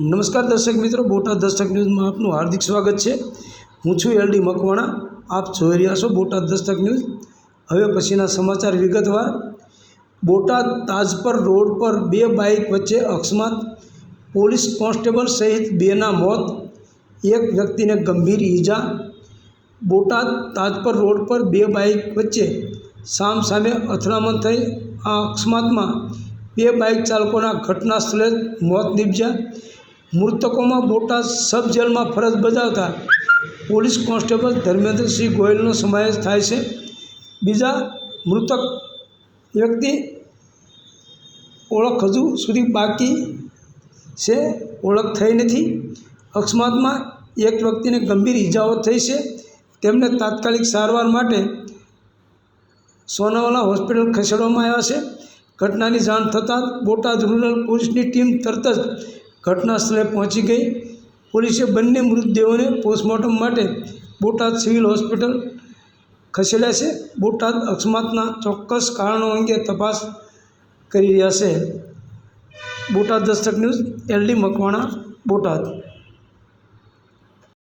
નમસ્કાર દર્શક મિત્રો, બોટાદ દસ્તક ન્યૂઝમાં આપનું હાર્દિક સ્વાગત છે. હું છું એલડી મકવાણા, આપ જોઈ રહ્યા છો બોટાદ દસ્તક ન્યૂઝ. હવે પછીના સમાચાર વિગતવાર. બોટાદ તાજપર રોડ પર બે બાઇક વચ્ચે અકસ્માત. પોલીસ કોન્સ્ટેબલ સહિત બેના મોત. એક વ્યક્તિને ગંભીર ઈજા. બોટાદ તાજપર રોડ પર બે બાઇક વચ્ચે સામ સામે અથડામણ થઈ. આ અકસ્માતમાં બે બાઇક ચાલકોના ઘટના સ્થળે મોત નીપજ્યા. મૃતકોમાં બોટાદ સબ જેલમાં ફરજ બજાવતા પોલીસ કોન્સ્ટેબલ ધર્મેન્દ્રસિંહ ગોયલનો સમાવેશ થાય છે. બીજા મૃતક વ્યક્તિ ઓળખ હજુ સુધી બાકી છે, ઓળખ થઈ નથી. અકસ્માતમાં એક વ્યક્તિને ગંભીર ઈજાઓ થઈ છે. તેમને તાત્કાલિક સારવાર માટે સોનાવાલા હોસ્પિટલ ખસેડવામાં આવ્યા છે. ઘટનાની જાણ થતાં બોટાદ રૂરલ પોલીસની ટીમ તરત જ ઘટના સ્થળે પહોંચી ગઈ. પોલીસે બંને મૃતદેહોને પોસ્ટમોર્ટમ માટે બોટાદ સિવિલ હોસ્પિટલ ખસેડ્યા છે. બોટાદ અકસ્માતના ચોક્કસ કારણો અંગે તપાસ કરી રહ્યા છે. Botad Dastak news, LD Makwana, Botad.